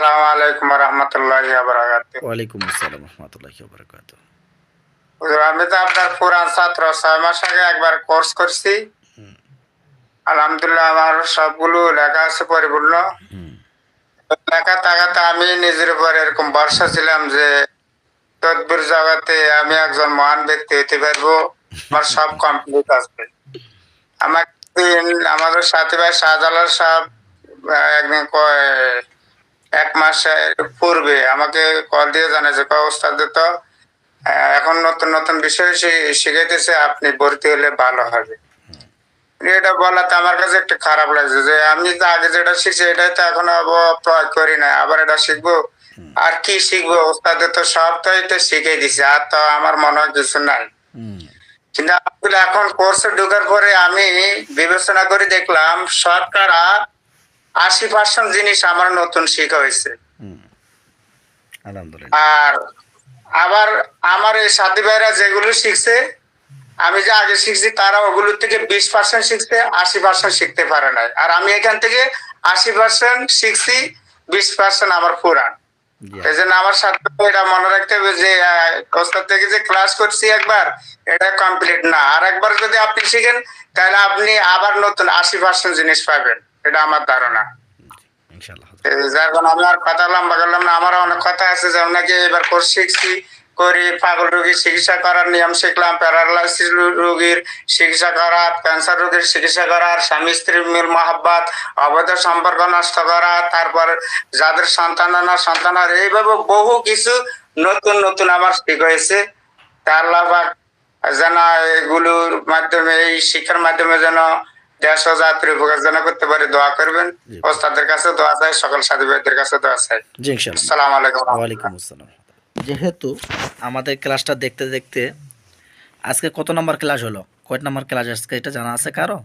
আসসালামু আলাইকুম রহমতুল্লাহি ওয়ালাইকুম আসসালাম রহমতুল্লাহ বরকাত আমি তো আপনার পুরান ছাত্র ছয় মাস আগে একবার কোর্স করছি। আলহামদুলিল্লাহ আমার সবগুলো লেখা আছে পরিপূর্ণ। লেখা থাকাতে আমি নিজের উপর এরকম ভরসা ছিলাম যে তদ্বির জগতে আমি একজন মহান ব্যক্তি হতে পারব। আমার সব কমপ্লিট আছে। আমাকে আমাদের সাথী ভাই শাহজালাল সাহেব একদিন কয়- এক মাস পূর্বে আমাকে কল দিয়ে জানাইছে কয় ওস্তাদ তো এখন নতুন নতুন বিষয় শিখাইতেছে আপনি ভর্তি হলে ভালো হবে। এটা বলাতে আমার কাছে একটু খারাপ লাগছে যে আমি তো আগে যেটা শিখছি এটাই তো এখন প্রয়োগ করি না আবার এটা শিখব? আর কি শিখব? ওস্তাদে তো সবটাই তো শিখে দিছে আর তো আমার মনে হয় কিছু নাই। কিন্তু আসলে এখন কোর্সে ঢুকার পরে আমি বিবেচনা করে দেখলাম শতকরা আশি পার্সেন্ট জিনিস আমার নতুন শেখা হয়েছে। আর আবার আমার এই সাথী ভাইরা যেগুলো শিখছে আমি যে আগে শিখছি তারা ওগুলোর থেকে বিশ পার্সেন্ট শিখছে আশি পার্সেন্ট শিখতে পারে নাই। আর আমি এখান থেকে আশি পার্সেন্ট শিখছি বিশ পার্সেন্ট আমার পুরান। এই জন্য আমার সাথে এটা মনে রাখতে হবে যে ওস্তাদ থেকে যে ক্লাস করছি একবার এটা কমপ্লিট না। আর একবার যদি আপনি শিখেন তাহলে আপনি আবার নতুন আশি পার্সেন্ট জিনিস পাবেন। এটা আমার ধারণা। যার কারণে আমি আর কথা লম্বা করলাম না আমারও অনেক কথা আছে যেমন নাকি এবার কোর্স শিখছি করি পাগল রোগীর চিকিৎসা করার নিয়ম শিখলাম প্যারালাইসিস রোগীর চিকিৎসা করা ক্যান্সার রোগীর চিকিৎসা করা স্বামী স্ত্রীর মিল মহাব্বাত অবৈধ সম্পর্ক নষ্ট করা তারপর যাদের সন্তান না সন্তান এইভাবে বহু কিছু নতুন নতুন আমার ঠিক হয়েছে। তা আল্লাহ পাক যেন এগুলোর মাধ্যমে এই শিক্ষার মাধ্যমে যেন দেশ ও জাতির উপকার যেন করতে পারে দোয়া করবেন। ওস্তাদের কাছে দোয়া চাই সকল সাথী ভাইদের কাছে দোয়া চাই। জি ইনশাআল্লাহ। আসসালামু আলাইকুম ওয়ালাইকুম আসসালাম। যেহেতু আমাদের ক্লাসটা দেখতে দেখতে আজকে কত নম্বর ক্লাস হলো? কয় নম্বর ক্লাস আজকে এটা জানা আছে কারও?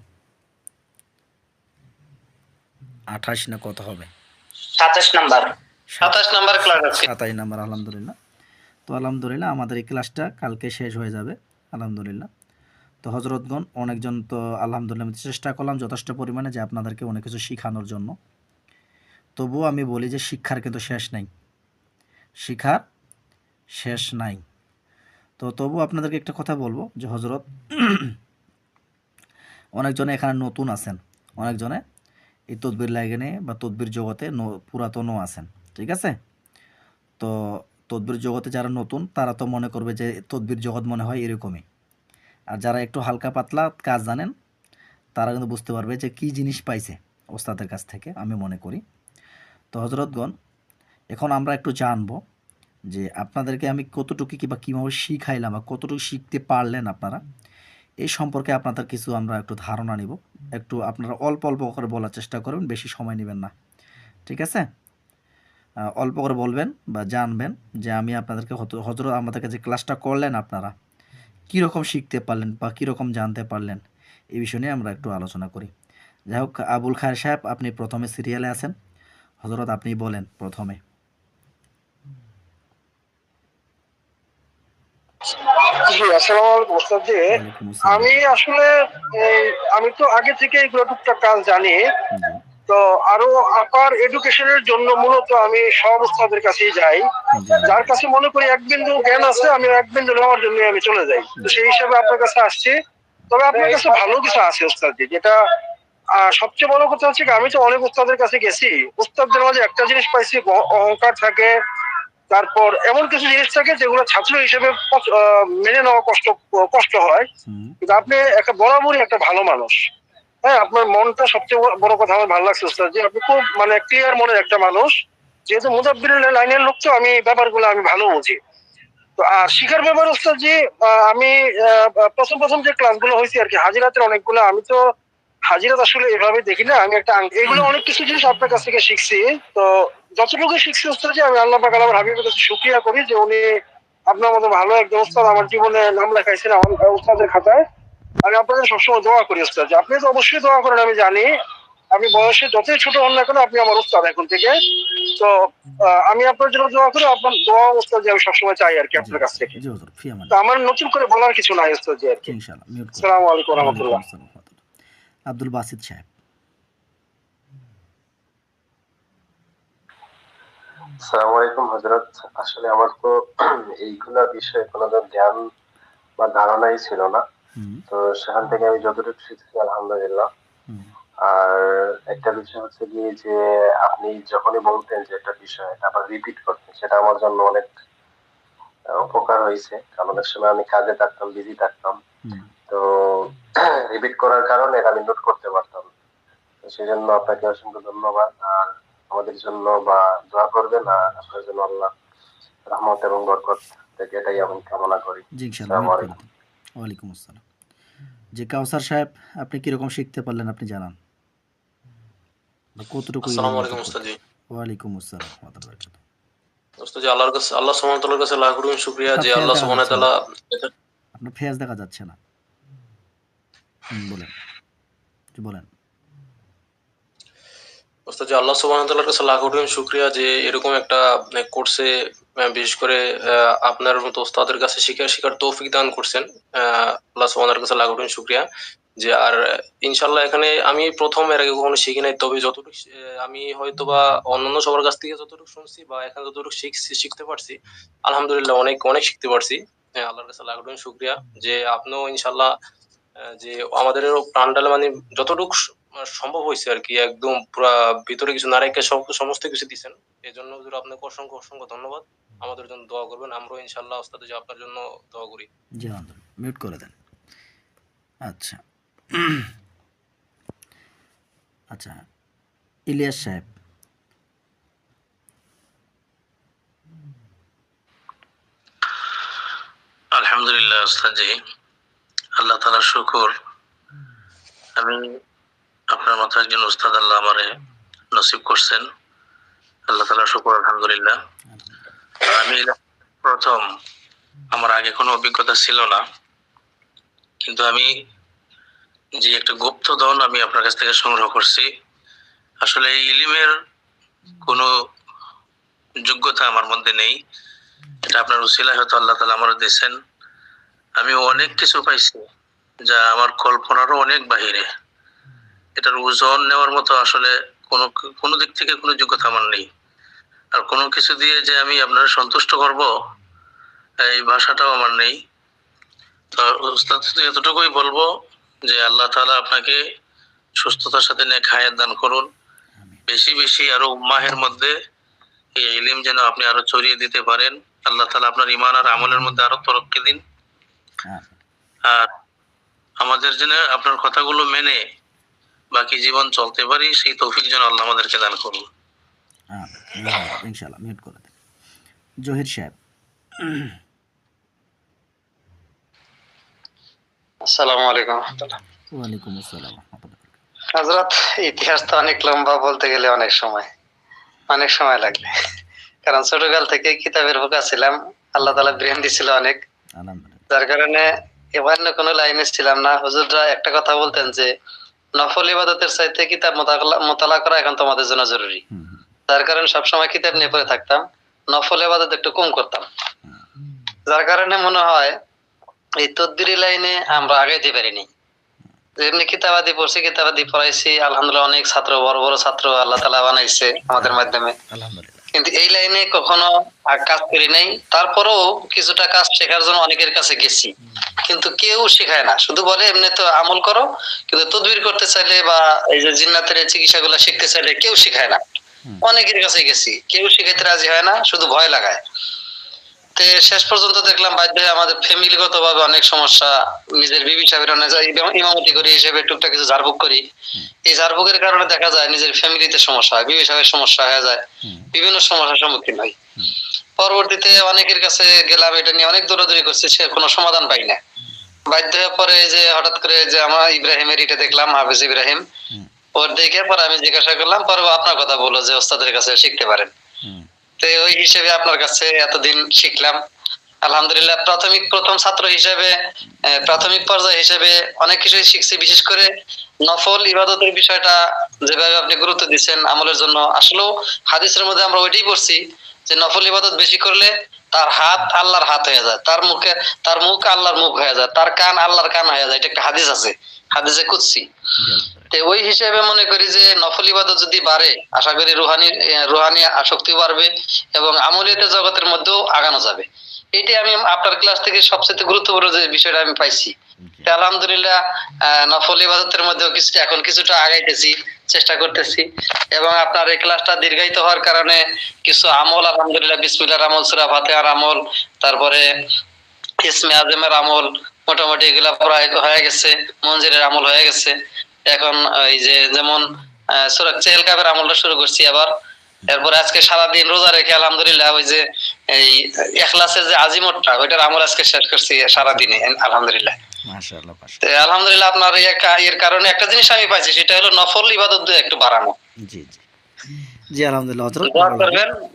আঠাশ না কত হবে? সাতাশ নাম্বার। সাতাশ নাম্বার ক্লাস আছে সাতাশ নাম্বার আলহামদুলিল্লাহ। তো আলহামদুলিল্লাহ আমাদের এই ক্লাসটা কালকে শেষ হয়ে যাবে। আলহামদুলিল্লাহ। তো হজরতগণ অনেকজন তো আলহামদুলিল্লাহ আমি চেষ্টা করলাম যথেষ্ট পরিমাণে যে আপনাদেরকে অনেক কিছু শেখানোর জন্য। তবুও আমি বলি যে শিক্ষার কিন্তু শেষ নাই। শিক্ষার শেষ নাই। তো তবু আপনাদেরকে একটা কথা বলব যে হজরত অনেকজনে এখানে নতুন আছেন। অনেকজনে এই তদবির লাইনে বা তদবির জগতে পুরাতনও আছেন। ঠিক আছে? তো তদবির জগতে যারা নতুন, তারা তো মনে করবে যে তদবির জগৎ মনে হয় এরকমই। আর যারা একটু হালকা পাতলা কাজ জানেন, তারা কিন্তু বুঝতে পারবে যে কী জিনিস পাইছে ওস্তাদের কাছ থেকে, আমি মনে করি। তো হজরতগণ এখন আমরা একটু জানব যে আপনাদেরকে আমি কতটুকু কিংবা কীভাবে শিখাইলাম বা কতটুকু শিখতে পারলেন আপনারা, এই সম্পর্কে আপনাদের কিছু আমরা একটু ধারণা নিব। একটু আপনারা অল্প অল্প করে বলার চেষ্টা করবেন, বেশি সময় নেবেন না। ঠিক আছে? অল্প করে বলবেন বা জানবেন যে আমি আপনাদেরকে হজরত আমাদের কাছে ক্লাসটা করলেন আপনারা কীরকম শিখতে পারলেন বা কীরকম জানতে পারলেন এই বিষয় নিয়ে আমরা একটু আলোচনা করি। যাই হোক আবুল খায়ের সাহেব আপনি প্রথমে সিরিয়ালে আছেন। হজরত আপনি বলেন প্রথমে। আমি আসলে আমি তো আগে থেকে এগুলো টুকটাক কাজ জানি। তো আরও আপার এডুকেশনের জন্য মূলত আমি সব উস্তাদের কাছেই যাই। যার কাছে মনে করি এক বিন্দু জ্ঞান আছে আমি এক বিন্দু নেওয়ার জন্য আমি চলে যাই। তো সেই হিসাবে আপনার কাছে আসছি। তবে আপনার কাছে ভালো কিছু আছে ওস্তাদ জি যেটা সবচেয়ে বড় কথা হচ্ছে আমি তো অনেক উস্তাদের কাছে গেছি। উস্তাদদের মাঝে একটা জিনিস পাইছি অহংকার থাকে। তারপর এমন কিছু জিনিস থাকে যেগুলো ছাত্র হিসেবে মেনে নেওয়া কষ্ট কষ্ট হয়। কিন্তু আপনি একটা বরাবরই একটা ভালো মানুষ। হ্যাঁ আপনার মনটা সবচেয়ে বড়- কথা আমার ভালো লাগছে উস্তাদ যে আপনি খুব মানে ক্লিয়ার মনের একটা মানুষ। যেহেতু মুজাব্বির লাইনের লোক তো আমি ব্যাপারগুলো আমি ভালো বুঝি। তো আর শিখার ব্যাপার জি আহ, আমি প্রথম প্রথম যে ক্লাসগুলো হয়েছে আর কি হাজিরাতের অনেকগুলো আমি তো হাজিরাত আসলে এভাবে দেখি না আমি একটা এগুলো অনেক কিছু জিনিস আপনার কাছ থেকে শিখছি। তো যতটুকু শিখছি উস্তাদ জি আমি আল্লাহ পাক আমার হাবিবের কাছে শুক্রিয়া করি যে উনি আপনার মতো ভালো একজন উস্তাদ আমার জীবনে নাম লেখাইছেন আমার উস্তাদের খাতায়। আমি আপনাদের সবসময় দোয়া করি উস্তাদ আপনি তো অবশ্যই দোয়া করেন আমি জানি। আমি বয়সে যতই ছোট হন না কেন আপনি আমার উস্তাদ এখন থেকে। তো আমি আপনার জন্য দোয়া করি আপনার দোয়া উস্তাদ আমি সবসময় চাই আর কি আপনার কাছ থেকে। আমান তো আমার নতুন করে বলার কিছু নাই উস্তাদ জি আর কি। আসসালামু আলাইকুম রহমতুল্লাহ। আব্দুল বাসিত সাহেব। আসসালামু আলাইকুম হজরত আসলে আমার তো এইগুলা বিষয়ে কোনো জ্ঞান বা ধারণাই ছিল না। তো সেখান থেকে আমি যতটুকু শিখেছি আলহামদুলিল্লাহ। আর একটা বিষয় হচ্ছে কি যে আপনি যখনই বলতেন যে একটা বিষয় আবার রিপিট করতেন সেটা আমার জন্য অনেক উপকার হয়েছে। কারণ অনেক সময় আমি কাজে থাকতাম বিজি থাকতাম। তো রিপিট করার কারণে আমি নোট করতে পারতাম। সেই জন্য আপনাকে অসংখ্য ধন্যবাদ। আর আমাদের জন্য বা দোয়া করবেন আর আপনার জন্য আল্লাহ রহমত এবং বরকত থেকে এটাই আমি কামনা করি। আসসালামু দিন ওয়ালাইকুম আসসালাম। যে কাউসার সাহেব আপনি কীরকম শিখতে পারলেন আপনি জানান। কতটুকু আসসালামু আলাইকুম জি ওয়ালাইকুম আসসালাম ওয়া বারাকাতুহু। উস্তাদ জি আল্লাহর কাছে আল্লাহ সুবহানাহু ওয়া তাআলার কাছে লাখ কোটি শুকরিয়া যে আল্লাহ সুবহানাহু ওয়া তাআলা আপনার ফেস দেখা যাচ্ছে না। বলেন। জি, বলেন। উস্তাদ জি আল্লাহ সুবহানাহু ওয়া তাআলার কাছে লাখ কোটি শুকরিয়া যে এরকম একটা কোর্সে বিশেষ করে আপনার মতো ওস্তাদের কাছে শিখার শিখার তৌফিক দান করছেন। আল্লাহ সুবহানাহু কাছে লাখ শুক্রিয়া। যে আর ইনশাল্লাহ এখানে আমি প্রথম এর আগে কখনো শিখি নাই তবে যতটুকু আমি হয়তো বা অন্যান্য সবার কাছ থেকে যতটুকু শুনছি বা এখানে যতটুকু শিখছি শিখতে পারছি আলহামদুলিল্লাহ অনেক অনেক শিখতে পারছি। হ্যাঁ, আল্লাহর কাছে কোটি শুকরিয়া। যে আপনিও ইনশাল্লাহ যে আমাদের প্রাণডালে মানে যতটুকু সম্ভব হয়েছে আর কি একদম পুরা ভিতরে কিছু না রেখে সব সমস্ত কিছু দিচ্ছেন এই জন্য হুজুর আপনাকে অসংখ্য অসংখ্য ধন্যবাদ। আমাদের জন্য দোয়া করবেন আমরাও ইনশাল্লাহ ওস্তাদ যে আপনার জন্য দোয়া করি। জি আলহামদুলিল্লাহ মিউট করে দেন। আচ্ছা। আচ্ছা ইলিয়াস সাহেব। আলহামদুলিল্লাহ ওস্তাদজি। আল্লাহ তালার শুকুর। আমি আপনার মতো একজন উস্তাদ আল্লাহ আমারে নসিব করছেন আল্লাহ তালার শুকুর আলহামদুলিল্লাহ। আমি প্রথম আমার আগে কোনো অভিজ্ঞতা ছিল না কিন্তু আমি যে একটা গুপ্ত ধন আমি আপনার কাছ থেকে সংগ্রহ করছি আসলে এই ইলিমের কোনো যোগ্যতা আমার মধ্যে নেই। এটা আপনার উসিলায় হয়তো আল্লাহ তালা আমার দিয়েছেন। আমি অনেক কিছু পাইছি যা আমার কল্পনারও অনেক বাহিরে। এটার ওজন নেওয়ার মতো আসলে কোনো কোনো দিক থেকে কোনো যোগ্যতা আমার নেই। আর কোনো কিছু দিয়ে যে আমি আপনার সন্তুষ্ট করব এই ভাষাটাও আমার নেই। তো উস্তাদ এতটুকুই বলব যে আল্লাহ তাআলা আপনাকে সুস্থতার সাথে নিয়ে খায়ের দান করুন। বেশি বেশি আরও উম্মাহের মধ্যে এই ইলিম যেন আপনি আরও ছড়িয়ে দিতে পারেন। আল্লাহ তালা আপনার ইমান আর আমলের মধ্যে আরও তরক্কি দিন। আর আমাদের যেন আপনার কথাগুলো মেনে বাকি জীবন চলতে পারি সেই তৌফিক যেন আল্লাহ আমাদেরকে দান করুন হ্যাঁ ইনশাল্লাহ মিউট করে দেন। জহির সাহেব। আসসালামু আলাইকুম ওয়ালাইকুম আসসালাম ইতিহাস তো অনেক লম্বা বলতে গেলে অনেক সময় অনেক সময় লাগবে। কারণ ছোটকাল থেকে কিতাবের ভোকা ছিলাম আল্লাহ তালা ব্রেন দিছিল অনেক। যার কারণে এবার কোনো লাইনে ছিলাম না। হুজুররা একটা কথা বলতেন যে নফল ইবাদতের চাইতে কিতাব মোতালা- করা এখন তোমাদের জন্য জরুরি। যার কারণে সবসময় কিতাব নিয়ে পড়ে থাকতাম। নফল ইবাদত একটু কম করতাম। যার কারণে মনে হয় এই তদ্বিরি লাইনে আমরা আগাইতে পারিনি। এমনি কিতাবাদি পড়ছি কিতাবাদি পড়াইছি আলহামদুলিল্লাহ অনেক ছাত্র বড় বড় ছাত্র আল্লাহ তালা বানাইছে আমাদের মাধ্যমে। আলহামদুলিল্লাহ। কিন্তু এই লাইনে কখনো কাজ করি নাই। তারপরেও কিছুটা কাজ শেখার জন্য অনেকের কাছে গেছি। কিন্তু কেউ শেখায় না। শুধু বলে এমনি তো আমল করো। কিন্তু তদবির করতে চাইলে বা এই যে জিন্নাতের চিকিৎসা চিকিৎসাগুলো শিখতে চাইলে কেউ শেখায় না। অনেকের কাছে গেছি। কেউ শিখাইতে রাজি হয় না। শুধু ভয় লাগায়। তে শেষ পর্যন্ত দেখলাম বাধ্য হয়ে আমাদের ফ্যামিলিগত ভাবে অনেক সমস্যা নিজের বিবি সাহেবের অনেক ইমামতি করি হিসেবে টুকটাক কিছু ঝাড়ফুক করি। এই ঝাড়ফুকের কারণে দেখা যায় নিজের ফ্যামিলিতে সমস্যা হয় বিবি সাহেবের সমস্যা হয়ে যায়। বিভিন্ন সমস্যার সম্মুখীন হয়। পরবর্তীতে অনেকের কাছে গেলাম এটা নিয়ে অনেক দৌড়াদৌড়ি করছি সে কোনো সমাধান পাই না। বাধ্য হয়ে পরে যে হঠাৎ করে যে আমার ইব্রাহিমের এটা দেখলাম হাফিজ ইব্রাহিম। হুম। ওর দেখে পরে আমি জিজ্ঞাসা করলাম পরে আপনার কথা বলল যে ওস্তাদের কাছে শিখতে পারেন। তো ওই হিসেবে আপনার কাছে এতদিন শিখলাম। আলহামদুলিল্লাহ, প্রাথমিক প্রথম ছাত্র হিসেবে প্রাথমিক পর্যায়ে হিসেবে অনেক কিছুই শিখছি, বিশেষ করে নফল ইবাদতের বিষয়টা যেভাবে আপনি গুরুত্ব দিচ্ছেন আমলের জন্য। আসলেও হাদিসের মধ্যে আমরা ওইটাই পড়ছি যে নফল ইবাদত বেশি করলে তার হাত আল্লাহর হাত হয়ে যায়, তার মুখে, তার মুখ আল্লাহর মুখ হয়ে যায়, তার কান আল্লাহর কান হয়ে যায়। এটা একটা হাদিস আছে, হাদিসে কুদসি। ওই হিসেবে মনে করি যে নফল ইবাদত যদি বাড়ে আশা করি রুহানি রুহানি আসক্তি বাড়বে এবং আমলিয়াতের জগতের মধ্যেও আগানো যাবে। এটাই আমি আপনার ক্লাস থেকে সবচেয়ে গুরুত্বপূর্ণ যে বিষয়টা আমি পাইছি। আলহামদুলিল্লাহ নফল ইবাদতের মধ্যেও কিছুটা এখন কিছুটা আগাইতেছি চেষ্টা করতেছি এবং আপনার এই ক্লাসটা দীর্ঘায়িত হওয়ার কারণে কিছু আমল আলহামদুলিল্লাহ বিসমিল্লার আমল সুরা ফাতেহার আমল তারপরে ইসমে আজমের আমল মোটামুটি এগুলা প্রায় হয়ে গেছে মঞ্জিরের আমল হয়ে গেছে। এখন এই যে যেমন আহ, চেহেল কাপের আমলটা শুরু করছি আবার। এরপরে আজকে সারাদিন রোজা রেখে আলহামদুলিল্লাহ ওই যে এই এখলাসের যে আজিমতটা ওইটার আমল আজকে শেষ করছি সারাদিনে আলহামদুলিল্লাহ। আলহামদুলিল্লাহ আপনার এর কারণে একটা জিনিস আমি পাইছি সেটা হলো নফল ইবাদত দিয়ে একটু বাড়ানো। জি জি। জি আলহামদুলিল্লাহ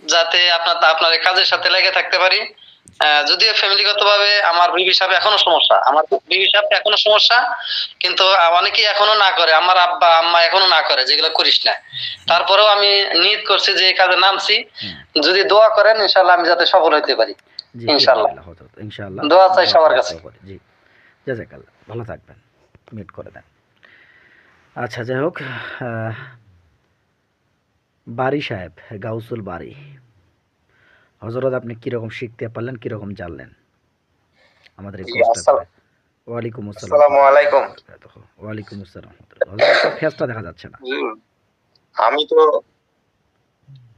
যাতে আপনার আপনার কাজের সাথে লেগে থাকতে পারি। যদিও ফ্যামিলিগত ভাবে আমার বিবি সাহেব এখনও সমস্যা। আমার বিবি সাহেব এখনও সমস্যা কিন্তু অনেকেই এখনও না করে। আমার আব্বা আম্মা এখনও না করে যেগুলো করিস না। তারপরেও আমি নিয়ত করছি যে এই কাজে নামছি। যদি দোয়া করেন ইনশাল্লাহ আমি যাতে সফল হতে পারি। জি ইনশাআল্লাহ। দোয়া চাই সবার কাছে। জি। জাযাকাল্লাহ ভালো থাকবেন। মিট করে দেন। আচ্ছা যাই হোক বাড়ি সাহেব গাউসুল বাড়ি। হজরত আপনি কীরকম শিখতে পারলেন কীরকম জানলেন? আমাদের আসসালাম- ওয়ালাইকুম আসসালাম। আলাইকুম। ওয়ালাইকুম আসসালাম। হজরত ফেসটা দেখা যাচ্ছে না। আমি তো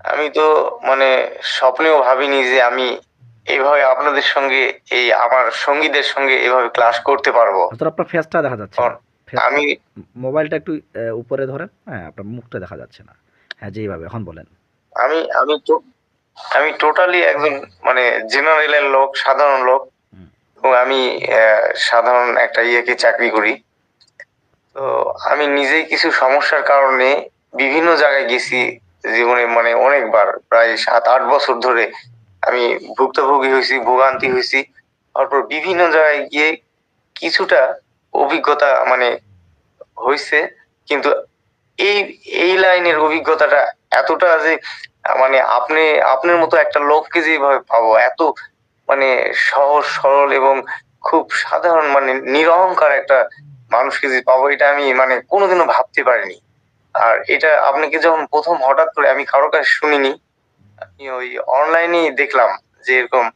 আমি তো মানে স্বপ্নেও ভাবিনি যে আমি এইভাবে আপনাদের সঙ্গে এই আমার সঙ্গীদের সঙ্গে এভাবে ক্লাস করতে পারব। হজরত আপনার ফেসটা দেখা যাচ্ছে না। আমি মোবাইলটা একটু উপরে ধরেন। হ্যাঁ আপনার মুখটা দেখা যাচ্ছে না। হ্যাঁ যেইভাবে এখন বলেন। আমি আমি আমি টোটালি একজন মানে জেনারেলের লোক সাধারণ লোক এবং আমি সাধারণ একটা ইয়েকে চাকরি করি। তো আমি নিজেই কিছু সমস্যার কারণে বিভিন্ন জায়গায় গেছি জীবনে মানে অনেকবার প্রায় সাত আট বছর ধরে আমি ভুক্তভোগী হয়েছি ভোগান্তি হয়েছি। তারপর বিভিন্ন জায়গায় গিয়ে কিছুটা অভিজ্ঞতা মানে হয়েছে কিন্তু এই এই লাইনের অভিজ্ঞতাটা এতটা যে মানে আপনি, আপনার মতো একটা লোককে যেভাবে পাবো, এত মানে সহজ, সরল এবং খুব সাধারণ মানে নিরহংকার একটা মানুষকে যে পাবো, এটা আমি মানে কোনোদিনও ভাবতে পারিনি। আর এটা আপনাকে যখন প্রথম হঠাৎ করে আমি কারও কাছে শুনিনি, আমি ওই অনলাইনে দেখলাম যে এরকম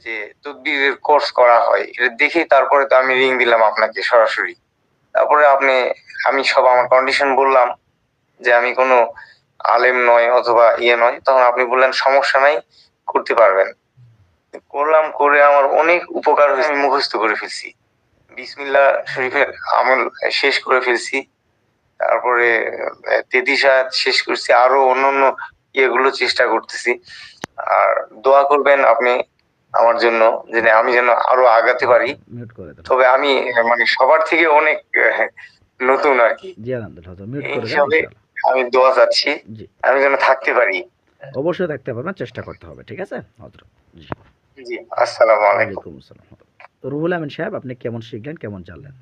যে তদবিরের কোর্স করা হয়। এটা দেখে তারপরে তো আমি রিং দিলাম আপনাকে সরাসরি। তারপরে আপনি, আমি সব আমার কন্ডিশন বললাম যে আমি কোনো আলেম নয় অথবা ইয়ে নয় তখন আপনি বললেন সমস্যা নাই করতে পারবেন। করলাম করে আমার অনেক উপকার হয়েছে আমি মুখস্থ করে ফেলছি। বিসমিল্লা শরীফের আমল শেষ করে ফেলছি। তারপরে আয়াত শেষ করছি আরও অন্যান্য ইয়েগুলো চেষ্টা করতেছি। আর দোয়া করবেন আপনি আমার জন্য যে আমি যেন আরও আগাতে পারি। তবে আমি মানে সবার থেকে অনেক নতুন আর কি। জি আলহামদুলিল্লাহ মিউট করে। আমি দোয়া চাচ্ছি আমি যেন থাকতে পারি। অবশ্যই থাকতে পারবেন চেষ্টা করতে হবে ঠিক আছে? হজরত জি। জি আসসালামু আলাইকুম। আসসালাম। তো রুহুল আমিন সাহেব আপনি কেমন শিখলেন কেমন জানলেন?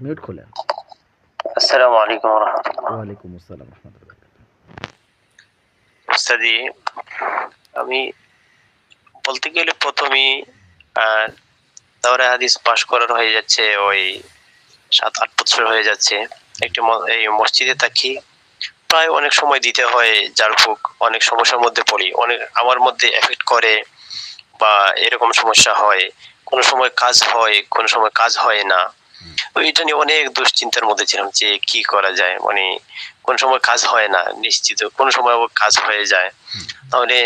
মিউট খুলেন। আসসালামু আলাইকুম রহমতুল্লাহ। ওয়ালাইকুম আসসালাম রহমতুল্লাহ। উস্তাদি আমি বলতে গেলে প্রথমেই আহ, দাওরা হাদিস পাশ করার হয়ে যাচ্ছে ওই সাত আট বছর হয়ে যাচ্ছে। একটি এই মসজিদে থাকি। প্রায় অনেক সময় দিতে হয় যার ভোগ অনেক সমস্যার মধ্যে পড়ি। অনেক আমার মধ্যে এফেক্ট করে বা এরকম সমস্যা হয়। কোনো সময় কাজ হয় কোনো সময় কাজ হয় না। এটা নিয়ে অনেক দুশ্চিন্তার মধ্যে ছিলাম যে কি করা যায়? মানে কোন সময় কাজ হয় না, নিশ্চিত কোন সময় কাজ হয়ে যায়। তাহলে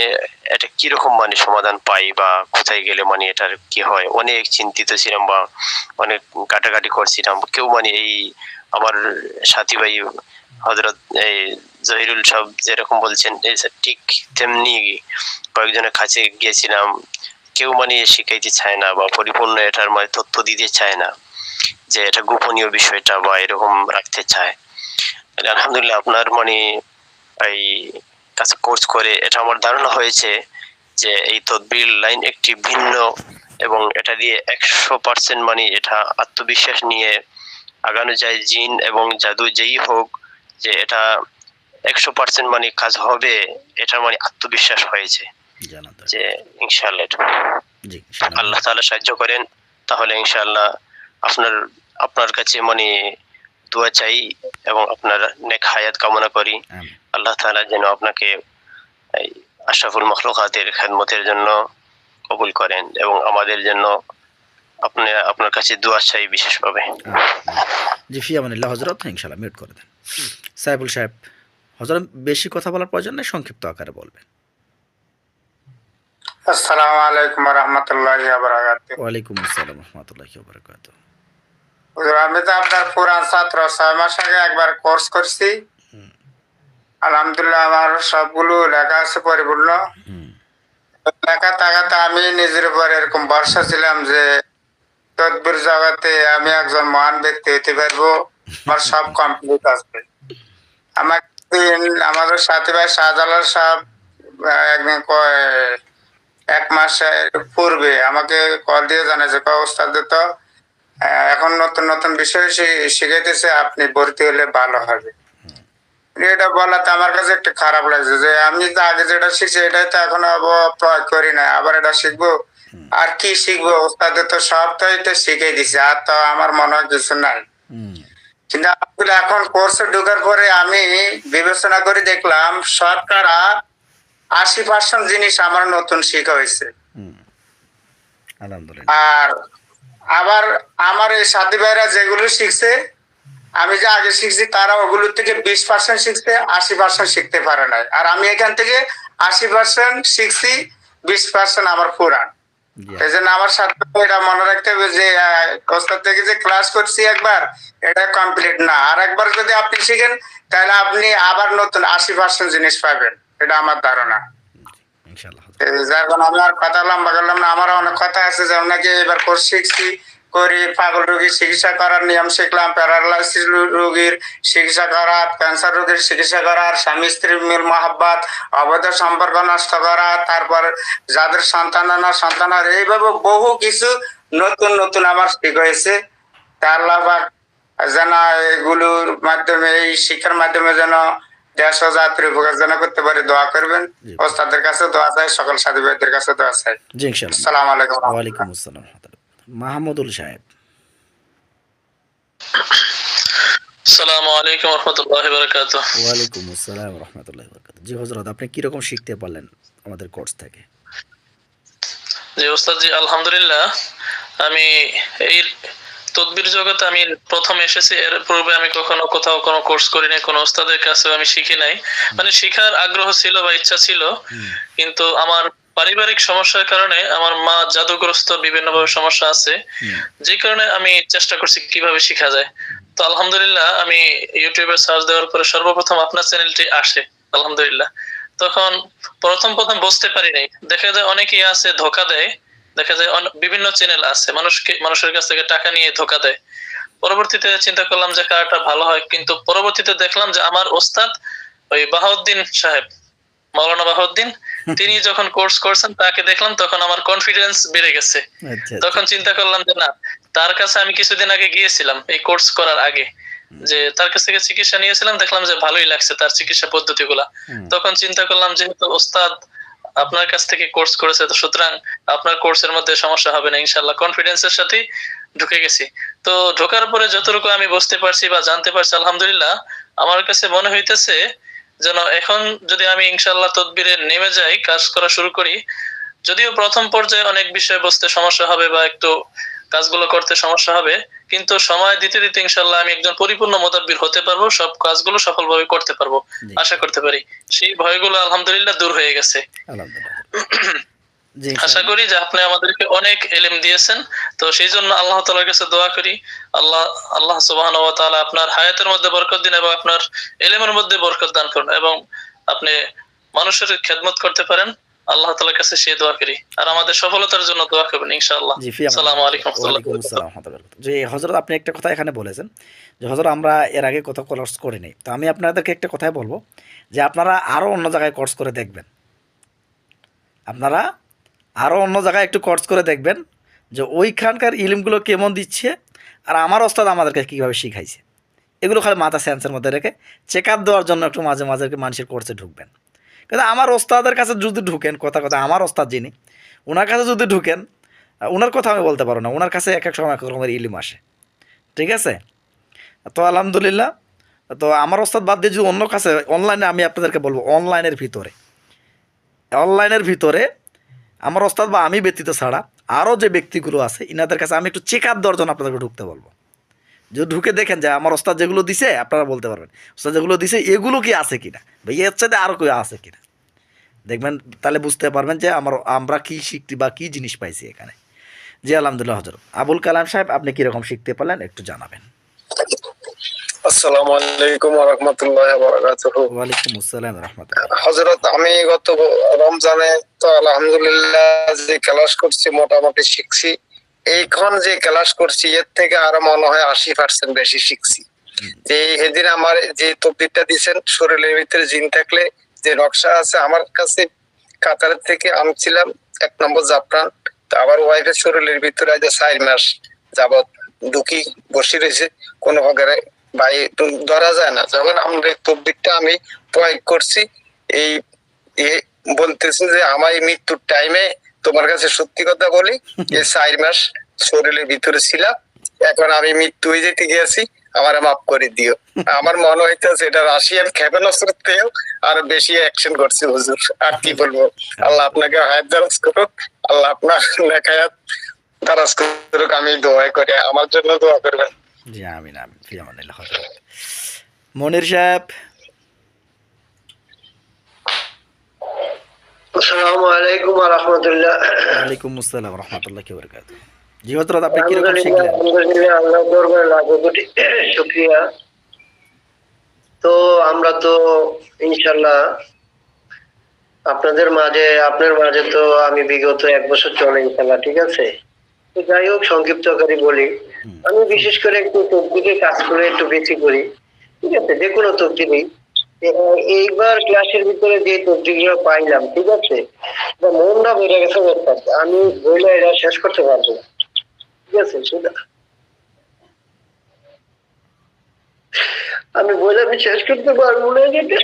এটা কীরকম মানে সমাধান পাই বা কোথায় গেলে মানে এটার কি হয়? অনেক চিন্তিত ছিলাম বা অনেক কাটাকাটি করছিলাম। কেউ মানে এই আমার সাথী ভাই হজরত এই জহিরুল সব যেরকম বলছেন এই ঠিক তেমনি কয়েকজনের কাছে গিয়েছিলাম। কেউ মানে শিখাইতে চায় না বা পরিপূর্ণ এটার মানে তথ্য দিতে চায় না যে এটা গোপনীয় বিষয়টা বা এরকম রাখতে চায়। আলহামদুলিল্লাহ আপনার মানে এই কাছে কোর্স করে এটা আমার ধারণা হয়েছে যে এই তদবির লাইন একটি ভিন্ন এবং এটা দিয়ে একশো পার্সেন্ট মানে এটা আত্মবিশ্বাস নিয়ে আগানো যায় জিন এবং জাদু যেই হোক যে এটা একশো পার্সেন্ট মানে কাজ হবে এটার মানে আত্মবিশ্বাস হয়েছে যে ইনশাল্লাহ এটা। আল্লাহ তাআলা সাহায্য করেন তাহলে ইনশাল্লাহ আপনার আপনার কাছে মানে দোয়া চাই এবং আপনার নেক হায়াত কামনা করি। আল্লাহ তাআলা যেন আপনাকে আশরাফুল মখলুকাতের খেদমতের জন্য কবুল করেন এবং আমাদের জন্য আপনি আপনার কাছে দোয়া চাই বিশেষভাবে। জি ফিয়ামানিল্লাহ হজরত ইনশাল্লাহ মিউট করে দেন। সাহেবুল সাহেব হজরত বেশি কথা বলার প্রয়োজন নেই সংক্ষিপ্ত আকারে বলবেন। আসসালামু আলাইকুম রহমতুল্লাহ বারাকাতু ওয়ালাইকুম আসসালাম রহমতুল্লাহ বরকাত হুজুর, আমি তো আপনার পুরান ছাত্র ছয় মাস আগে একবার কোর্স করছি। আলহামদুলিল্লাহ আমার সবগুলো লেখা আছে পরিপূর্ণ। লেখা থাকাতে আমি নিজের উপর এরকম ভরসা ছিলাম যে তদবির জগতে আমি একজন মহান ব্যক্তি হতে পারব আমার সব কমপ্লিট আছে। আমাকে আমাদের সাথী ভাই শাহজালাল সাহেব একদিন কয়- এক মাসের পূর্বে আমাকে কল দিয়ে জানাইছে কয় ওস্তাদ তো এখন নতুন নতুন বিষয় শিখাইতেছে আপনি ভর্তি হলে ভালো হবে। এটা বলাতে আমার কাছে একটু খারাপ লাগছে যে আমি তো আগে যেটা শিখছি এটাই তো এখনও প্রয়োগ করি না আবার এটা শিখব? আর কি শিখব? ওস্তাদে তো সবটাই তো শিখে দিছে আর তো আমার মনে হয় কিছু নাই। কিন্তু এখন কোর্সে ঢুকার পরে আমি বিবেচনা করে দেখলাম শতকরা আশি পার্সেন্ট জিনিস আমার নতুন শিখা হয়েছে। আর আবার আমার এই সাথী ভাইরা যেগুলো শিখছে আমি যে আগে শিখছি তারা ওগুলোর থেকে বিশ পার্সেন্ট শিখছে আশি পার্সেন্ট শিখতে পারে নাই। আর আমি এখান থেকে আশি পার্সেন্ট শিখছি বিশ পার্সেন্ট আমার জি এই জন্য আমার সাথে এটা মনে রাখতে হবে যে ওস্তাদ থেকে যে ক্লাস করছি একবার এটা কমপ্লিট না। আর একবার যদি আপনি শিখেন তাহলে আপনি আবার নতুন আশি পার্সেন্ট জিনিস পাবেন। এটা আমার ধারণা। কথা লম্বা করলাম না অনেক কথা আছে যেমন নাকি এবার কোর্স শিখছি, করি, পাগল রোগীর চিকিৎসা করার নিয়ম শিখলাম, প্যারালাইসিস রোগীর চিকিৎসা করা, ক্যান্সার রোগীর চিকিৎসা করা, স্বামী, স্ত্রীর মিল, মহাব্বাত, অবৈধ সম্পর্ক নষ্ট করা, তারপর যাদের সন্তান না, সন্তান এইভাবে বহু কিছু নতুন নতুন আমার ঠিক হয়েছে। তা আল্লাহ যেন এগুলোর মাধ্যমে, এই শিক্ষার মাধ্যমে যেন দেশ ও জাতির উপকার যেন করতে পারি দোয়া করবেন। ওস্তাদের কাছে দোয়া চাই সকল সাথী ভাইদের কাছে দোয়া চাই। জি ইনশাআল্লাহ। আসসালামু আলাইকুম। ওয়ালাইকুম আসসালাম। মাহমুদুল সাহেব। আসসালামু আলাইকুম রহমতুল্লাহ বারাকাত ওয়ালাইকুম আসসালাম রহমতুল্লাহ বরকাত জি হজরত আপনি কীরকম শিখতে পারলেন আমাদের কোর্স থেকে? জি ওস্তাদ জি আলহামদুলিল্লাহ। আমি এই তদবির জগতে আমি প্রথম এসেছি এর পূর্বে আমি কখনো কোথাও কোনো কোর্স করি নাই কোনো ওস্তাদের কাছে আমি শিখি নাই। মানে শিখার আগ্রহ ছিল বা ইচ্ছা ছিল কিন্তু আমার পারিবারিক সমস্যার কারণে আমার মা জাদুগ্রস্ত বিভিন্নভাবে সমস্যা আছে। যে কারণে আমি চেষ্টা করছি কীভাবে শিখা যায়। তো আলহামদুলিল্লাহ আমি ইউটিউবে সার্চ দেওয়ার পরে সর্বপ্রথম আপনার চ্যানেলটি আসে আলহামদুলিল্লাহ। তখন প্রথম প্রথম বুঝতে পারি নাই। দেখা যায় অনেকেই আছে ধোকা দেয় দেখা যায় বিভিন্ন চ্যানেল আছে। মানুষকে মানুষের কাছ থেকে টাকা নিয়ে ধোকা দেয়। পরবর্তীতে চিন্তা করলাম যে কারটা ভালো হয় কিন্তু পরবর্তীতে দেখলাম যে আমার ওস্তাদ ওই বাহাউদ্দিন সাহেব মাওলানা বাহাউদ্দিন তিনি যখন কোর্স করছেন তাকে দেখলাম তখন আমার কনফিডেন্স বেড়ে গেছে। আচ্ছা তখন চিন্তা করলাম যে না তার কাছে আমি কিছুদিন আগে গিয়েছিলাম এই কোর্স করার আগে। যে তার কাছ থেকে চিকিৎসা নিয়েছিলাম দেখলাম যে ভালোই লাগছে তার চিকিৎসা পদ্ধতিগুলা। তখন চিন্তা করলাম যেহেতু ওস্তাদ আপনার কাছ থেকে কোর্স করেছে, তো সুতরাং আপনার কোর্সের মধ্যে সমস্যা হবে না ইনশাল্লাহ কনফিডেন্সের সাথে ঢুকে গেছি। তো ঢোকার পরে যতটুকু আমি বুঝতে পারছি বা জানতে পারছি, আলহামদুলিল্লাহ, আমার কাছে মনে হইতেছে যেন এখন যদি আমি ইনশাল্লাহ তদবিরে নেমে যাই, কাজ করা শুরু করি, যদিও প্রথম পর্যায়ে অনেক বিষয় বুঝতে সমস্যা হবে বা একটু কাজগুলো করতে সমস্যা হবে কিন্তু সময় দিতে দিতে ইনশাল্লাহ আমি একজন পরিপূর্ণ মোতাব্বির হতে পারব সব কাজগুলো সফলভাবে করতে পারব। আশা করতে পারি। সেই ভয়গুলো আলহামদুলিল্লাহ দূর হয়ে গেছে। আশা করি যে আপনি আমাদেরকে অনেক এলেম দিয়েছেন। তো সেই জন্য আল্লাহ তালার কাছে দোয়া করি। আল্লাহ আল্লাহ সুবাহ আপনার হায়াতের মধ্যে বরকত দিন এবং আপনার এলেমের মধ্যে বরকত দান করুন এবং আপনি মানুষের খেদমত করতে পারেন। আল্লাহ তালার কাছে দোয়া করি। আর আমাদের সফলতার জন্য দোয়া করবেন ইনশাআল্লাহ। জি আসসালামু আলাইকুম হজরত আপনি একটা কথা এখানে বলেছেন যে আমরা এর আগে কোথাও কোর্স করিনি তো আমি আপনাদেরকে একটা কথাই বলব যে আপনারা আরও অন্য জায়গায় কোর্স করে দেখবেন। আপনারা আরও অন্য জায়গায় একটু কোর্স করে দেখবেন যে ওইখানকার ইলিমগুলো কেমন দিচ্ছে আর আমার ওস্তাদ আমাদেরকে কীভাবে শিখাইছে। এগুলো খালি মাথা সেন্সের মধ্যে রেখে চেক আপ দেওয়ার জন্য একটু মাঝে মাঝে মানুষের কোর্সে ঢুকবেন। কিন্তু আমার ওস্তাদের কাছে যদি ঢুকেন, কথা কথা, আমার ওস্তাদ যিনি ওনার কাছে যদি ঢুকেন ওনার কথা আমি বলতে পারব না ওনার কাছে এক এক সময় এক রকমের ইলিম আসে। ঠিক আছে? তো আলহামদুলিল্লাহ, তো আমার ওস্তাদ বাদ দিয়ে যদি অন্য কাছে অনলাইনে আমি আপনাদেরকে বলব অনলাইনের ভিতরে। অনলাইনের ভিতরে আমার ওস্তাদ বা আমি ব্যতীত ছাড়া আরও যে ব্যক্তিগুলো আছে, ইনাদের কাছে আমি একটু চেক আপ দেওয়ার জন্য আপনাদেরকে ঢুকতে বলব। যদি ঢুকে দেখেন যে আমার ওস্তাদ যেগুলো দিছে আপনারা বলতে পারবেন। ওস্তাদ যেগুলো দিছে এগুলো কি আছে কিনা? ভাই এর সাথে আরও কেউ আছে কিনা? দেখবেন তাহলে বুঝতে পারবেন যে আমার আমরা কি শিখতে বা কি জিনিস পাইছি এখানে। জি আলহামদুলিল্লাহ হজরত। আবুল কালাম সাহেব আপনি কীরকম শিখতে পারলেন একটু জানাবেন। আসসালামু আলাইকুম রহমতুল্লাহ বারাকাতুহু। ওয়ালাইকুম আসসালাম রহমতুল্লাহ। হজরত আমি গত রমজানে তো আলহামদুলিল্লাহ যে ক্লাস করছি মোটামুটি শিখছি। এইখন যে ক্লাস করছি, এর থেকে আরও মনে হয় আশি পার্সেন্ট বেশি শিখছি। যে সেদিন আমার যে তকদিরটা দিয়েছেন, শরীরের ভিতরে জিন থাকলে যে নকশা আছে, আমার কাছে কাতারের থেকে আনছিলাম এক নম্বর জাফরান। আবার ওয়াইফের শরীরের ভিতরে আজ চার মাস যাবত দুঃখী বসে রয়েছে। কোনো প্রকারে ভাই ধরা যায় না। যখন আমরা এই তকদিরটা আমি প্রয়োগ করছি, এই বলতেছেন যে আমার মৃত্যুর টাইমে তোমার কাছে সত্যি কথা বলি এই চার মাস শরীরের ভিতরে ছিলাম এখন আমি মৃত্যু হয়ে যেতে গিয়েছি আমার মাফ করে দিও। আমার মনে হইতেছে এটা রাশিয়ান ক্ষেপণাস্ত্রের থেকেও আরও বেশি অ্যাকশন করছে হুজুর। আর কি বলব? আল্লাহ আপনাকে হায়াত দারাজ করুক আল্লাহ আপনার নেখায়াত দারাজ করুক আমি দোয়া করে। আমার জন্য দোয়া করবেন। জি আমিন আমিন। ফিরমানুল্লাহ মনির সাহেব আসসালামু আলাইকুম ওয়া রাহমাতুল্লাহ। ওয়ালাইকুম আসসালাম রহমতুল্লাহ কি বরকাত জি হজরত আপনি কীরকম শিখলেন? আলহামদুলিল্লাহ আল্লাহ দরবারে লাখো কোটি শুকরিয়া। তো আমরা তো ইনশাল্লাহ আপনাদের মাঝে আপনার মাঝে তো আমি বিগত এক বছর চলে ইনশাল্লাহ ঠিক আছে? তো যাই হোক সংক্ষিপ্ত করে বলি আমি বিশেষ করে একটু তবদিকে কাজ করে একটু বেশি করি ঠিক আছে? যে কোনো তবদিকেই এইবার ক্লাসের ভিতরে যে তবদিগুলো পাইলাম, ঠিক আছে? মনটা বেড়ে গেছে আমি বইলে এটা শেষ করতে পারব না। ঠিক আছে, সেটা। আমি বলে আমি শেষ করতে পারব না যেটা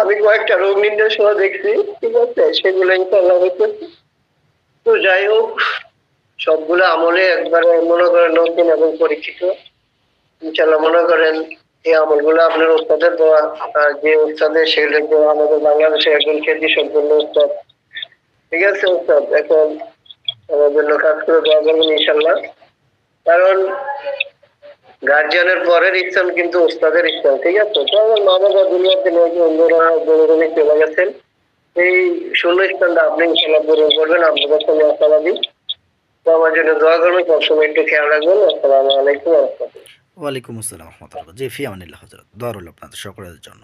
আমি কয়েকটা রোগ সহ দেখছি, ঠিক আছে? সেগুলো ইনশাল্লাহ হইতেছে তো যাই হোক, সবগুলো আমলে একবারে মনে করেন নতুন এবং পরীক্ষিত। ইনশাল্লাহ মনে করেন এই আমলগুলো আপনার ওস্তাদের দেওয়া যে ওস্তাদের সেগুলো আমাদের বাংলাদেশের একজন খ্যাতি সম্পন্ন ওস্তাদ ঠিক আছে ওস্তাদ এখন আমার জন্য কাজ করে দেওয়া করবেন ইনশাল্লাহ কারণ গার্জিয়ানের পরের ইচ্ছান কিন্তু ওস্তাদের ইচ্ছান ঠিক আছে? তো আমার মা বাবা দুনিয়াতে নয় অন্যরা দৌড়ে চলে গেছেন। এই শূন্য স্থানটা আপনি ইনশাল্লাহ পূরণ করবেন। আপনাদের আমি আশাবাদী। তো আমার জন্য দোয়া করবেন, সবসময় একটু খেয়াল রাখবেন। আসসালামু আলাইকুম রহমতুল্লাহ। ওয়ালাইকুম আসসালাম রহমতুল্লাহ। জি আমানিল্লাহ হজরত দোয়া রইল আপনাদের সকলের জন্য।